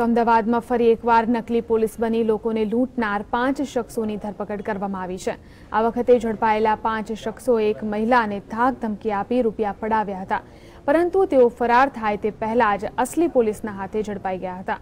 તો અમદાવાદમાં ફરી એકવાર નકલી પોલીસ બની લોકોને લૂંટનાર પાંચ શખ્સોની ધરપકડ કરવામાં આવી છે. આ વખતે ઝડપાયેલા પાંચ શખ્સોએ એક મહિલાને ધાક ધમકી આપી રૂપિયા પડાવ્યા હતા. પરંતુ તેઓ ફરાર થાય તે પહેલા જ અસલી પોલીસના હાથે ઝડપાઈ ગયા હતા.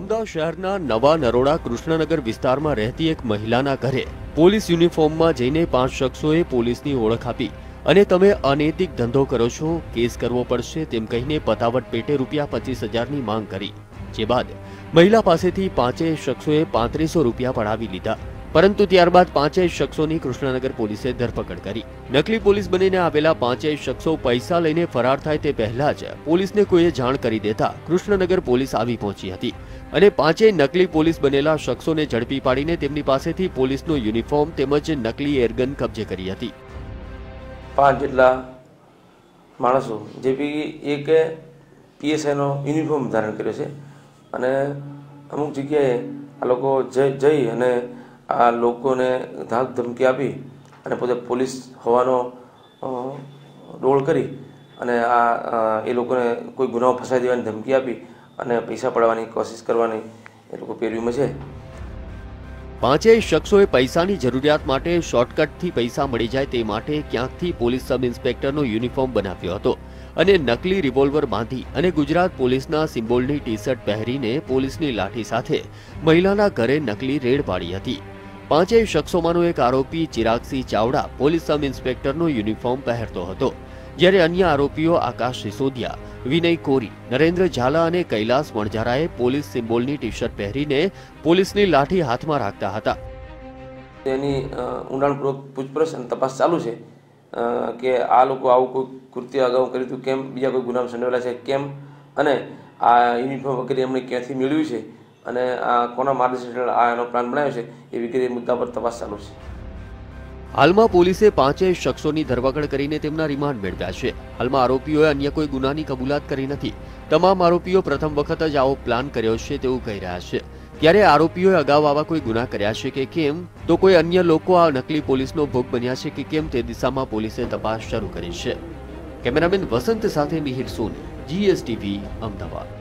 અમદાવાદ શહેરના નવા નરોડા કૃષ્ણનગર વિસ્તારમાં રહેતી એક મહિલાના ઘરે પોલીસ યુનિફોર્મમાં જઈને પાંચ શખ્સોએ પોલીસની ઓળખ આપી અને તમે અનૈતિક ધંધો કરો છો, કેસ કરવો પડશે તેમ કહીને પતાવટ પેટે રૂપિયા પચીસ હજારની માંગ કરી. જે બાદ મહિલા પાસેથી પાંચેય શખ્સોએ પાંત્રીસો રૂપિયા પડાવી લીધા. પરંતુ ત્યારબાદ પાંચેય શખ્સોની કૃષ્ણનગર પોલીસે ધરપકડ કરી. નકલી પોલીસ બનીને આવેલા પાંચેય શખ્સો પૈસા લઈને ફરાર થાય તે પહેલા જ પોલીસને કોઈએ જાણ કરી દેતા કૃષ્ણનગર પોલીસ આવી પહોંચી હતી. અને પાંચેય નકલી પોલીસ બનેલા શખ્સોને ઝડપી પાડીને તેમની પાસેથી પોલીસનો યુનિફોર્મ તેમજ નકલી એરગન કબજે કરી હતી. પાંચ જેટલા માણસો, જે બી એક પીએસઆઈનો યુનિફોર્મ ધારણ કર્યો છે. અને અમુક જગ્યાએ આ લોકો જઈ અને આ લોકોને ધાક ધમકી આપી અને પોતે પોલીસ હોવાનો ડોળ કરી અને આ એ લોકોને કોઈ ગુનાઓ ફસાઈ દેવાની ધમકી આપી અને પૈસા પડાવવાની કોશિશ કરવાની એ લોકો પેરવીમાં છે. પાંચેય શખ્સોએ પૈસાની જરૂરિયાત માટે શોર્ટકટથી પૈસા મળી જાય તે માટે ક્યાંકથી પોલીસ સબ ઇન્સ્પેક્ટરનો યુનિફોર્મ બનાવ્યો હતો અને નકલી રિવોલ્વર બાંધી અને ગુજરાત પોલીસના સિમ્બોલની ટી શર્ટ પહેરીને પોલીસની લાઠી સાથે મહિલાના ઘરે નકલી રેડ પાડી હતી. પાંચેય શખ્સોમાંનો એક આરોપી ચિરાગસિંહ ચાવડા પોલીસ સબ ઇન્સ્પેક્ટરનો યુનિફોર્મ પહેરતો હતો. જ્યારે અન્ય આરોપીઓ આકાશ સિસોદિયા વિનય કોરી, નરેન્દ્ર ઝાલા અને કૈલાસ વણઝારાએ પોલીસ સિમ્બોલની ટી શર્ટ પહેરીને પોલીસની લાઠી હાથમાં રાખતા હતા. તેની ઊંડાણપૂર્વક પૂછપરછ અને તપાસ ચાલુ છે કે આ લોકો આવું કોઈ કૃત્ય અગાઉ કર્યું હતું, કેમ બીજા કોઈ ગુનામાં સંડોવાયેલા છે, કેમ? અને આ યુનિફોર્મ વગેરે એમણે ક્યાંથી મેળવ્યું છે? અને આ કોના માર્ગદર્શન હેઠળ આ એનો પ્લાન બનાવ્યો છે? એ વગેરે મુદ્દા પર તપાસ ચાલુ છે. હાલમાં પોલીસે પાંચેય શખ્સોની ધરપકડ કરીને તેમના રિમાન્ડ મેળવ્યા છે. હાલમાં આરોપીઓએ અન્ય કોઈ ગુનાની કબૂલાત કરી નથી. તમામ આરોપીઓ પ્રથમ વખત જ આવો પ્લાન કર્યો છે તેવું કહી રહ્યા છે. ત્યારે આરોપીઓએ અગાઉ આવા કોઈ ગુના કર્યા છે કે કેમ? તો કોઈ અન્ય લોકો આ નકલી પોલીસનો ભોગ બન્યા છે કે કેમ તે દિશામાં પોલીસે તપાસ શરૂ કરી છે. કેમેરામેન વસંત સાથે મિહિર સોની, જીએસટીવી, અમદાવાદ.